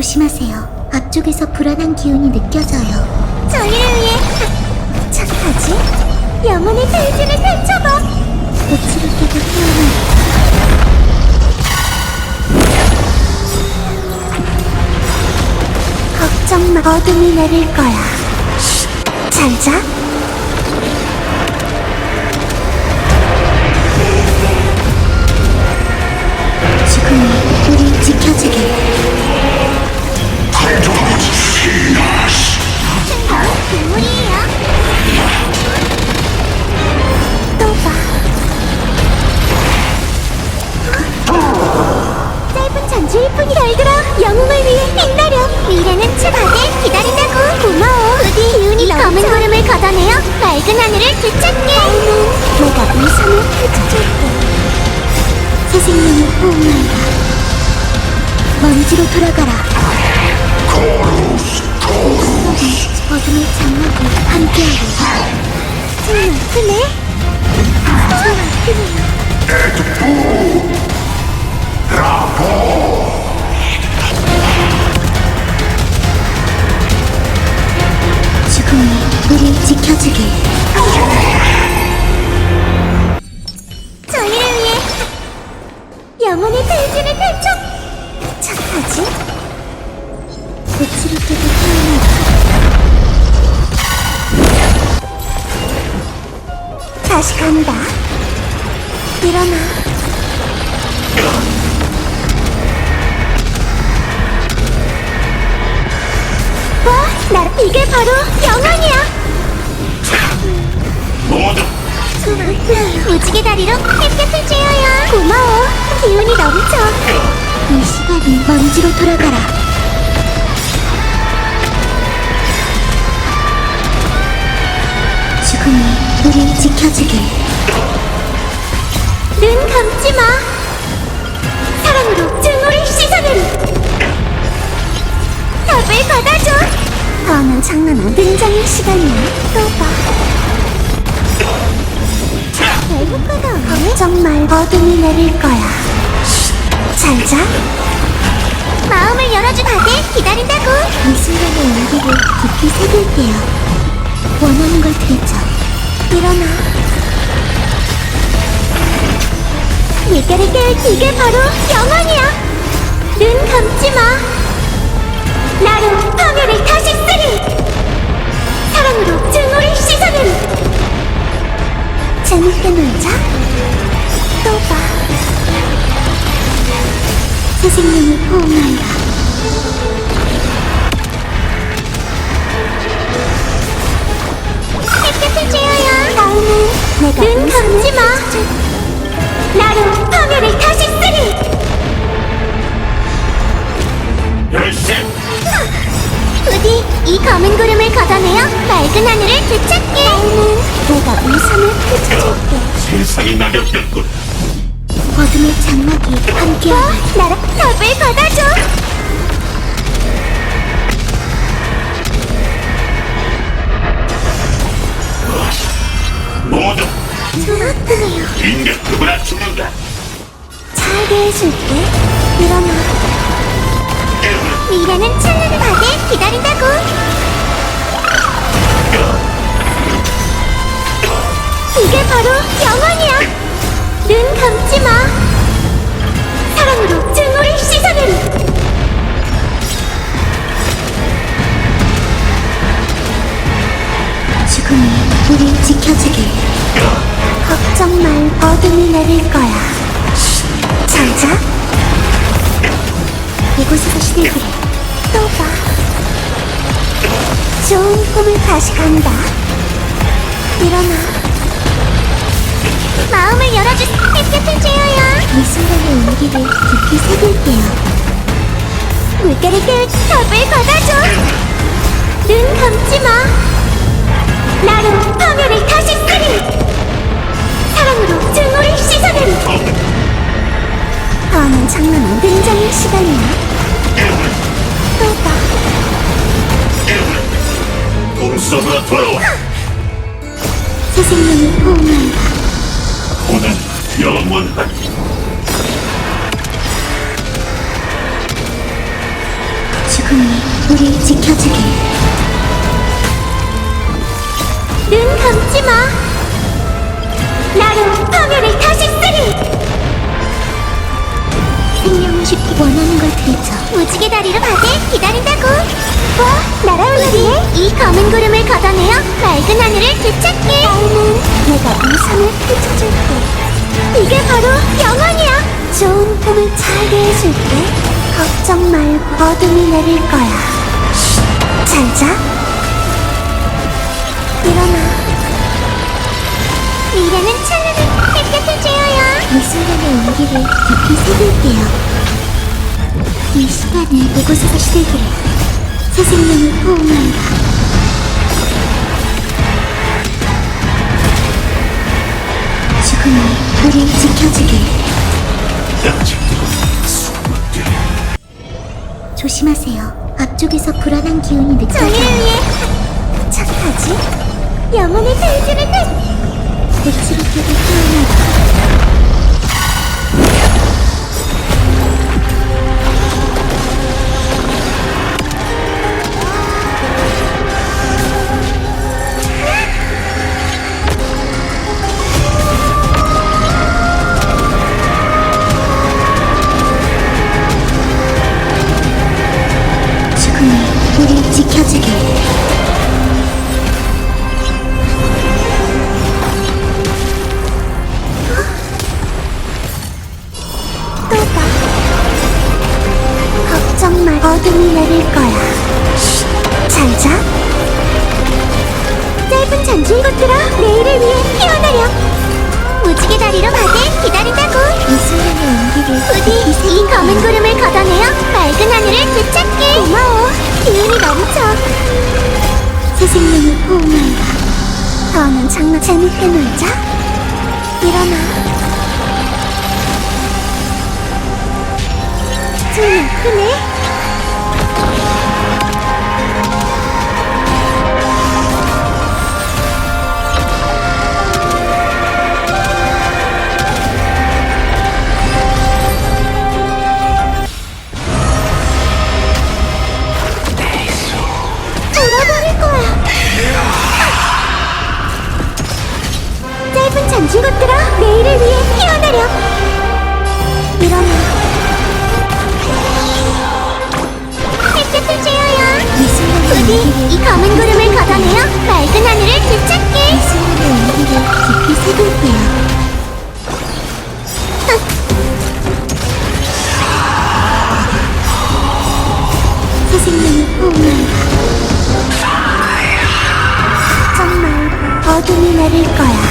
조심하세요. 앞쪽에서 불안한 기운이 느껴져요. 저희를 위해 착하지? 영혼의 대지를 펼쳐봐. 꽃으로 깨고 태어난 걱정 마. 어둠이 내릴 거야. 잘 자. 뿐이 별들아 영웅을 위해 빛나려 미래는 추바에 기다린다고. 고마워 부디. 기운이 검은 구름을 걷어내어 맑은 하늘을 되찾게. 내가 우산을 펼쳐줄게. 새 생명을 호응한다 먼지로 돌아가라. 어둠의 장막이 함께하고. 정말 아프네 정말 아프네요 죽음이 우리 지켜주길. 저희를 위해 영혼의 대지를 펼쳐. 착하지? 깨고 태어나. 다시 간다. 일어나. 와, 나 이게 바로 영원이야. 무지개 다리로 햇볕을 쬐어요. 고마워. 기운이 넘쳐. 이 시간이 먼지로 돌아가라. 죽음이 우리 지켜주길. 눈 감지 마. 사랑으로 증오를 씻어내리. 답을 받아줘. 다음은 장난은 등장의 시간이야. 또 봐. 정말 어둠이 내릴 거야. 잘 자. 마음을 열어준 다들 기다린다고. 이 순간의 온기를 깊이 새길게요. 원하는 걸 드리죠. 일어나. 물결을 깨울 이게 바로 영원이야. 눈 감지 마. 나로 파멸을 다시 쓰리. 사랑으로 증오를 씻어내리. 재밌게 놀자. 또 봐. 새 생명을 호응한다. 햇볕을 쬐어요. 다음은 내가 눈 감지 마. 나로 파멸을 다시 쓰리. 열쇠 부디 이 검은 구름을 걷어내어 맑은 하늘을 되찾게. 다음은 내가 우산을 펼쳐줄게. 세상이 낙엽됐군. 어둠의 장막이 함께 나라 답을 받아줘. 모두 인간 누구나 죽는다. 잘 대해줄게. 일어나 미래는 찬란한 밤에 기다린다고 이게 바로 영원이야 눈 감지 마 사랑으로 증오를 씻어내리 죽음이 우리 지켜주길 걱정 말 어둠이 내릴 거야 잘 자. 이곳에서 시들기를 또 봐. 좋은 꿈을 다시 간다. 일어나. 마음을 열어주 햇볕을 쬐어요. 이 순간의 온기를 깊이 새길게요. 물결을 깨울 답을 받아줘. 눈 감지 마. 나로 파멸을 다시 쓰리. 사랑으로 증오를 씻어내리. 다음은 장난은 등장의 시간이야. 또 봐. 꿈속으로 돌아와 새 생명을 호응한다. 오늘 영원하기 죽음이 우리 지켜주길. 눈 감지 마. 나로 파멸을 다시 쓰리. 생명을 쉽게 원하는 걸 드리죠. 무지개 다리로 가게 기다린다고. 와, 날아올라리에 이 검은 구름을 걷어내어 맑은 하늘을 되찾게. 나는 내가 우산을 펼쳐줄게. 이게 바로 영원이야. 좋은 꿈을 잘 대해줄게. 걱정 말고 어둠이 내릴 거야. 잘 자. 일어나. 미래는 찬란한 햇볕을 쬐어요. 이 순간의 온기를 깊이 새길게요. 이 시간을 이곳에서 시들기를 새 생명을 포옹한다. 죽음이 우리 지켜주길. 조심하세요. 앞쪽에서 불안한 기운이 느껴져요. 저희를 위해 착하지? 영혼의 대지를 내! 고치롭게도 태어나다. 하늘을 되찾게. 고마워. 기운이 넘쳐. 새 생명을 포옹한다. 더는 장난 재밌게 놀자. 일어나. 좀 아프네. 짧은 잠진 것들아 내일을 위해 피어나렴. 일어나. 햇볕을 쬐어요. 부디 이 검은 구름을 걷어내어 맑은 하늘을 되찾게. 이 순간의 온기를 깊이 새길게요. 포옹한다. 걱정 말고 어둠이 내릴 거야.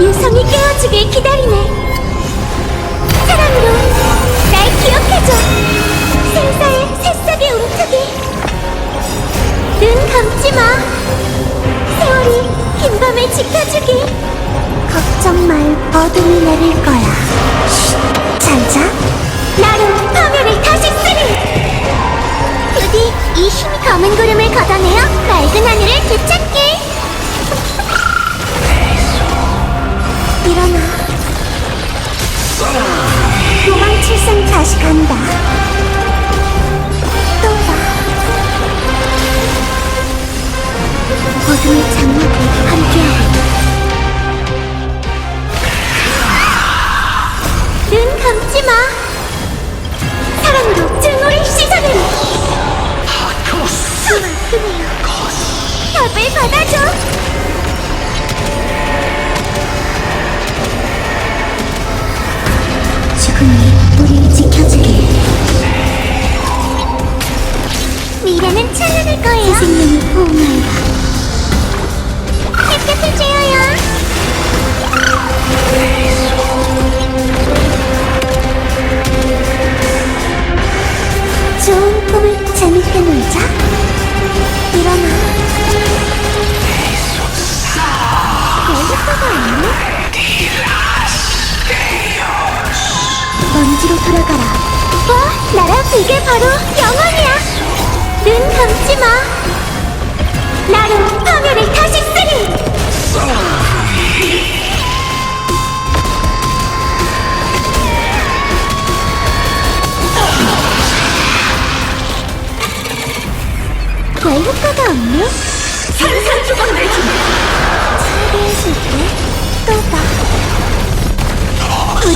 유성이 깨워주길 기다리네. 사랑으로 날 기억해줘. 생사의 새싹의 움트기. 눈 감지 마. 세월이 긴 밤을 지켜주길. 걱정 말 어둠이 내릴 거야. 잘 자. 나로 파멸을 다시 쓰리. 부디 이 힘이 검은 구름을 걷어내어 맑은 하늘을 되찾 생 다시 간다. 또 봐. 어둠의 장막에 함께하고. 눈 감지 마. 사랑으로 증오를 씻어내리. 좀 아프네요. 답을 받아줘. 미래는 찬란할 거예요. 새 생명을 포옹한다. 햇볕을 쬐어요.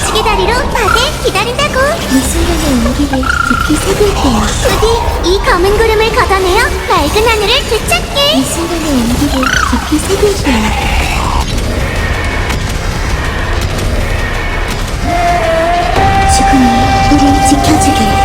무지개 다리로 바다에 기다린다고. 이 순간의 온기를 깊이 새길게요. 부디 이 검은 구름을 걷어내어 맑은 하늘을 되찾게. 이 순간의 온기를 깊이 새길게요. 죽음이 우릴 지켜주길.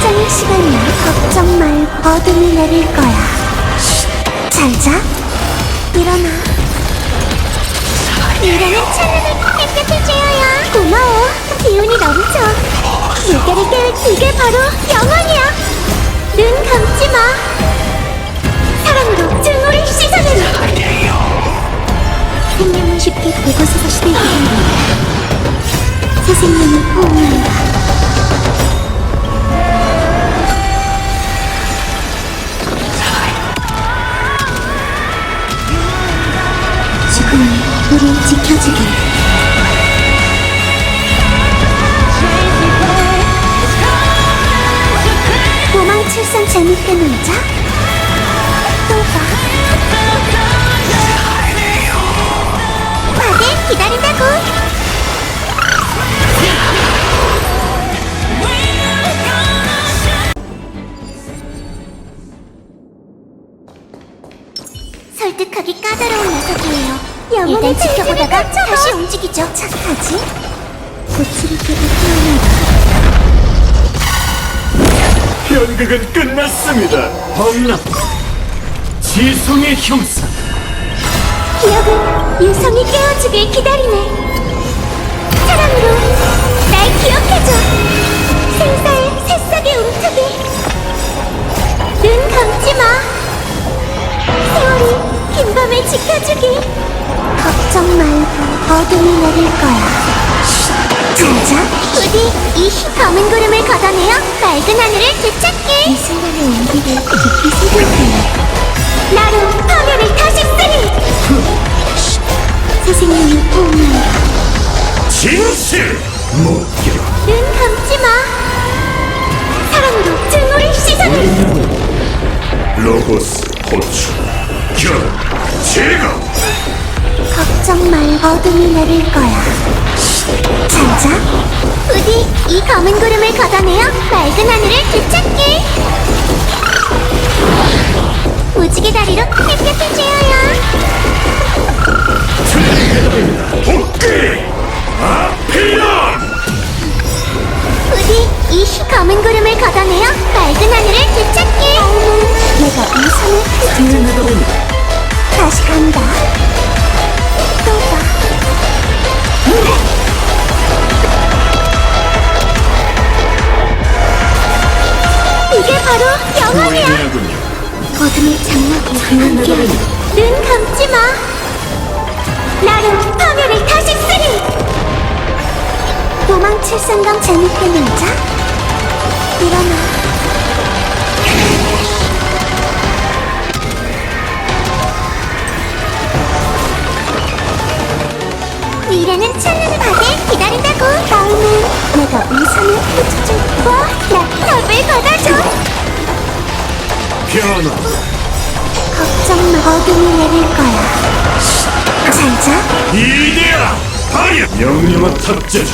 등장의 시간이야. 걱정 말고 어둠이 내릴 거야. 잘 자. 일어나. 미래는 찬란을 햇볕을 쬐어야. 고마워. 기운이 넘쳐. 물결을 깨울 이게 바로 영원이야. 눈 감지 마. 사랑으로 증오를 씻어내리. 생명은 쉽게 그곳에서 시들게. 새 생명을 포옹한다. 우릴 지켜주길. 도망칠 선 재밌게 놀자. 연극은 끝났습니다. 범람 지성의 형사 기억은 유성이 깨워주길 기다리네. 사랑으로 날 기억해줘. 생사의 새싹의 움트기. 눈 감지 마. 세월이 긴 밤을 지켜주기. 걱정 말고 어둠이 내릴 거야. 부디 이흰 검은 구름을 걷어내어 맑은 하늘을 되찾게. 이 순간의 온기를 깊이 새길게요. 나로 파멸을 다시 쓰리. 새 생명을 포옹한다. 진실 목격 눈 감지 마. 사랑으로 증오를 씻어내. 로고스 호출 결 제거 걱정 말 어둠이 내릴 거야. 잘 자. 부디 이 검은 구름을 걷어내어 맑은 하늘을 되찾게. 무지개 다리로 햇볕을 쬐어요. 복귀 아필런 부디 이흰 검은 구름을 걷어내어 맑은 하늘을 되찾게. 내가 이 섬을 펼쳐 다시 간다. 또 봐. 이게 바로 영원이야. 어둠의 장막에 함께 눈 감지 마. 나로 파멸을 다시 쓰리. 도망칠 생각 재밌게 놀자. 일어나. 미래는 찬란한 바다에 기다린다고. 다음은 내가 우산을 펼쳐줄 거야. 나 답을 받아줘. 변화 걱정 마. 어둠이 내릴 거야. 잘 자. 이데아 파이어 명령한 탑재주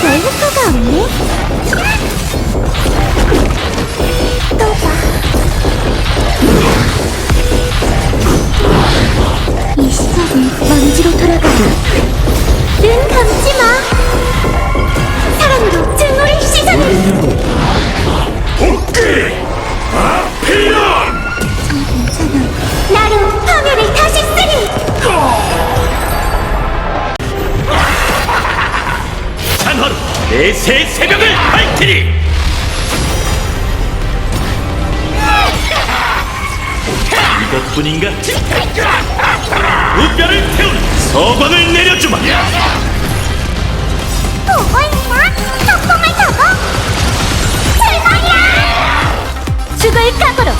별 효과가 없네. 또 봐. 이 시작은 먼지로 돌아가라. 눈 감지 마. 사랑으로 증오를 씻어내. 어? 나로 화면을 다시 쓰리! 찬화로 내세 새벽을 밝히리! 이것뿐인가? 우별을 태운 서방을 내려주마! 죽을 각오로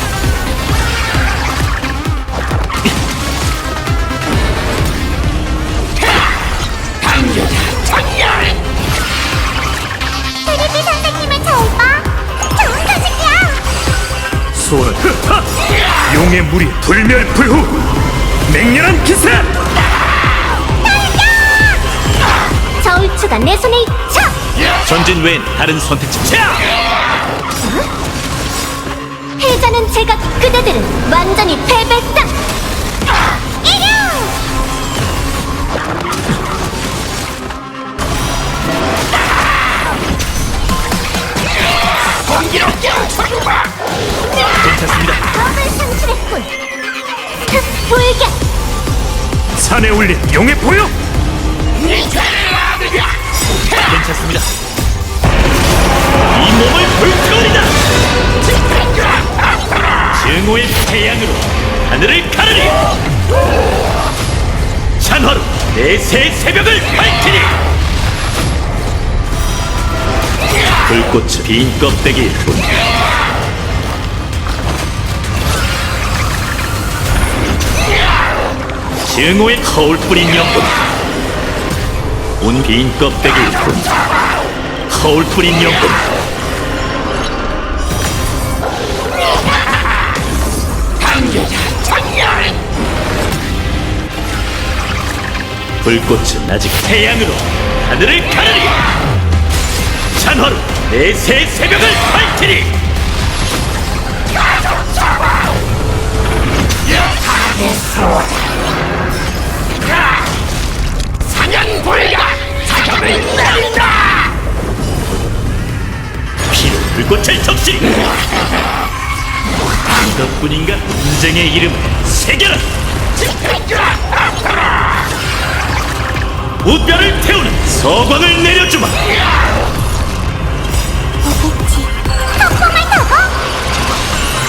테레비 선생님을 잘 봐! 좋은 소식이야! 소원 흑하 용의 무리 불멸불후 맹렬한 기세 저울추가 내 손에 있죠! 전진 외엔 다른 선택지 자! 제가 그대들은 완전히 패배다! 이겨! 괜찮습니다 적을 상실했군! 흑 불격! 산에 올린 용의 보여 괜찮습니다 이 몸을 불태우리다 증오의 태양으로 하늘을 가르리. 찬화로 내새 새벽을 밝히리. 불꽃은 빈 껍데기일 뿐 증오의 거울 뿌린 영혼. 온빈 껍데기일 뿐 거울 뿌린 영혼 불꽃은 아직 태양으로 하늘을 가르리. 찬화로 내새 새벽을 밝히리. 피로 불꽃을 적시 이것뿐인가 인생의 이름 새겨라 우뼈를 태우는 서광을 내려주마 오겠지. 폭풍을 타고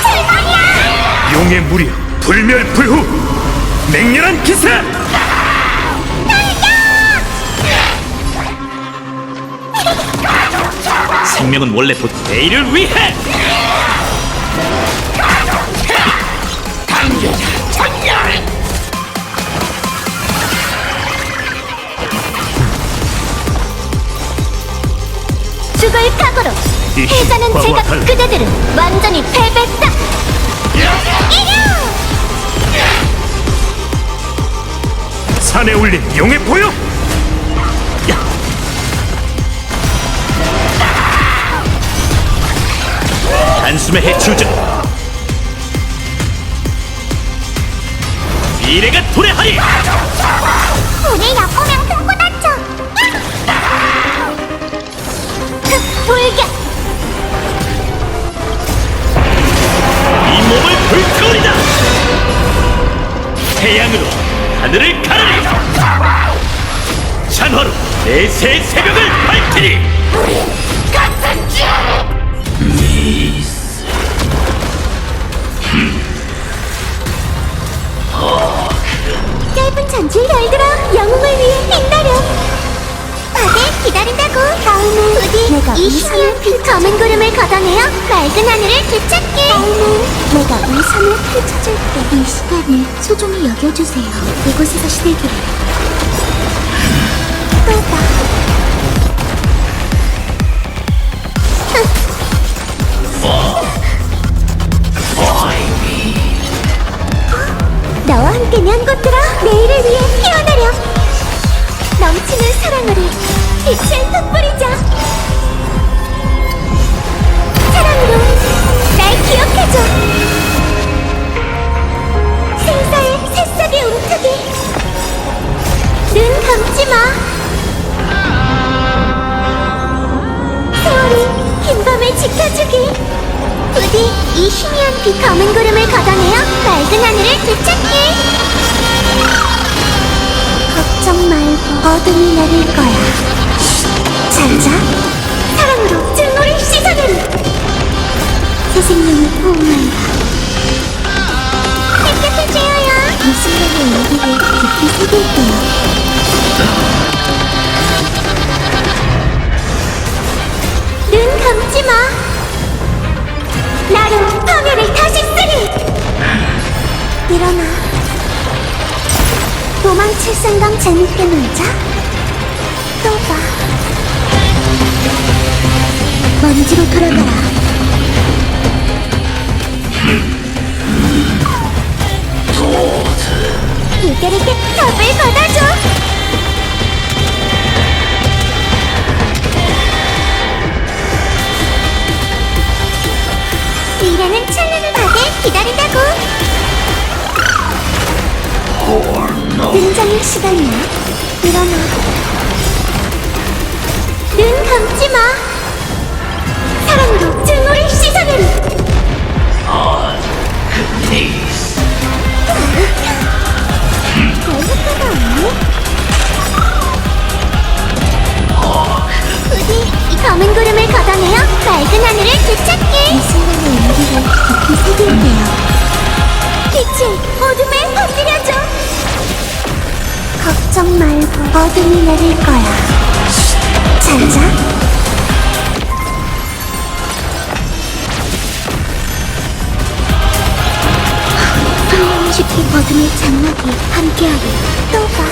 출발이야! 용의 무리 불멸불후 맹렬한 기세 생명은 원래 보 내일을 위해 죽을 각오로 제가 달리. 그대들은 완전히 패배다! 이겨! 산에 올린 용의 야. 단숨에 해치우자 미래가 도래하리 우리 약고명 흑불격! 이 몸을 불태우리다. 태양으로 하늘을 가르리 찬화로 내새 새벽을 밝히리. 짧은 전주의 열들 내가 이 신이한 그 검은 구름을 걷어내어 맑은 하늘을 되찾게. 내가 이 섬을 펼쳐줄게 이 시간을 소중히 여겨주세요. 이곳에서 시들기를 또다. 나와 함께면 꽃들아 내일을 위해 피어나렴. 넘치는 사랑으로 빛을 돋보이 감지 마. 세월이 긴 밤을 지켜주기 부디 이 희미한 비 검은 구름을 걷어내어 맑은 하늘을 되찾기 걱정 말고 어둠이 내릴 거야. 자자. 사랑으로 증오를 씻어내리. 선생님의 보호한다. 깨끗해져요. 이 순간의 용기를 깊이 새길게요. 눈 감지 마. 나로 파멸을 다시 쓰리. 일어나. 도망칠 생각 재밌게 놀자. 또 봐. 먼지로 돌아가라. 맑은 하늘을 되찾게. 이 순간의 온기를 깊이 새길게요. 빛을 어둠에 건드려줘. 걱정 말고 어둠이 내릴 거야. 잘 자. 쉽게 어둠의 장막이 함께하리. 또 봐.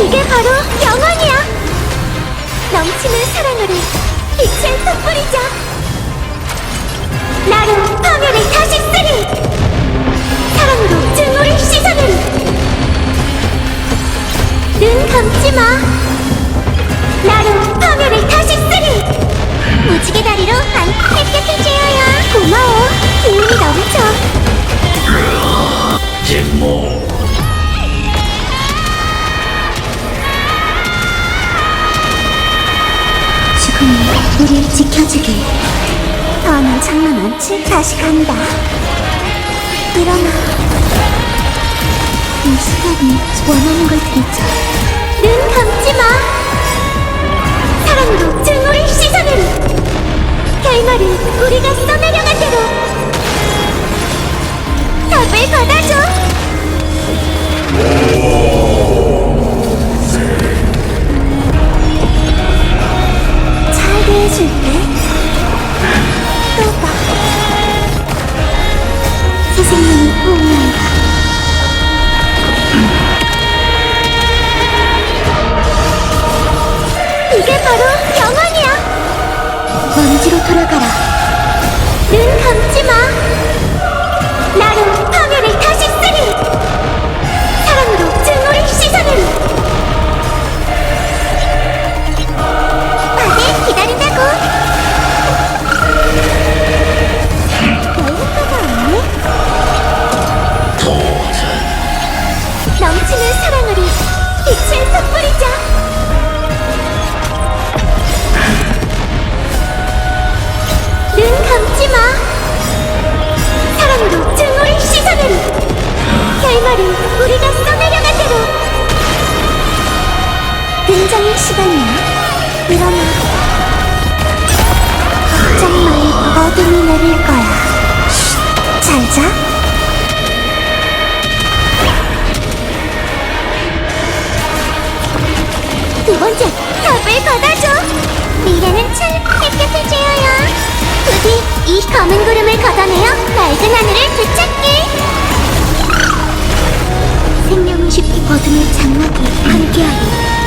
이게 바로 영원이야. 넘치는 사랑으로 빛을 흩뿌리자. 나로 파멸을 다시 쓰리. 사랑으로 증오를 씻어내리. 눈 감지 마. 우릴 지켜주길. 더는 장난 않지? 다시 간다. 일어나. 이 시간이 원하는 걸 드리자. 눈 감지 마. 사랑으로 증오를 씻어내리. 결말은 우리가 써내려간 대로. 답을 받아줘. 사랑으로 증오를 씻어내리. 결말은 우리가 써내려간 대로. 굉장히 시간이야. 일어나. 걱정 말고 어둠이 내릴 거야. 잘 자. 두 번째, 답을 받아줘. 미래는 참 쬐어요. 부디 이 검은 구름을 걷어내어 맑은 하늘을 되찾기. 생명을 쉽게 거둠의 장막에 함께하여